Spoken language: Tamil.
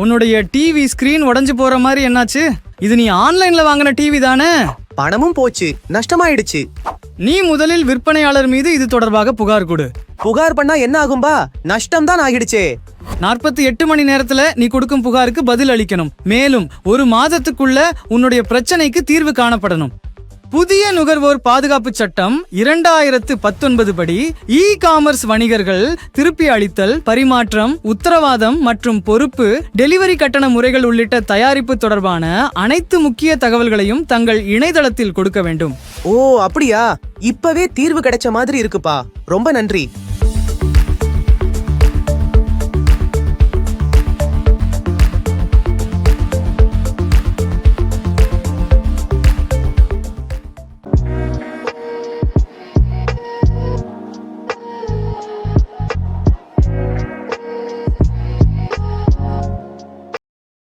உன்னுடைய டிவி ஸ்கிரீன் உடைஞ்சு போற மாதிரி என்னாச்சு? இது நீ ஆன்லைன்ல வாங்கின டிவி தானே? பணமும் போச்சு. நஷ்டமாயிடுச்சு. நீ முதலில் விற்பனையாளர் மீது இது தொடர்பாக புகார் கொடு. புகார் பண்ணா என்ன ஆகும்பா நஷ்டம் தான் ஆகிடுச்சே. நாற்பத்தி எட்டு மணி நேரத்துல நீ கொடுக்கும் புகாருக்கு பதில் அளிக்கணும். மேலும் ஒரு மாதத்துக்குள்ள உன்னுடைய பிரச்சனைக்கு தீர்வு காணப்படணும். புதிய நுகர்வோர் பாதுகாப்பு சட்டம் இரண்டாயிரத்து பத்தொன்பது படி இ காமர்ஸ் வணிகர்கள் திருப்பி அளித்தல் பரிமாற்றம் உத்தரவாதம் மற்றும் பொறுப்பு டெலிவரி கட்டண முறைகள் உள்ளிட்ட தயாரிப்பு தொடர்பான அனைத்து முக்கிய தகவல்களையும் தங்கள் இணையதளத்தில் கொடுக்க வேண்டும். ஓ அப்படியா? இப்பவே தீர்வு கிடைச்ச மாதிரி இருக்குப்பா. ரொம்ப நன்றி.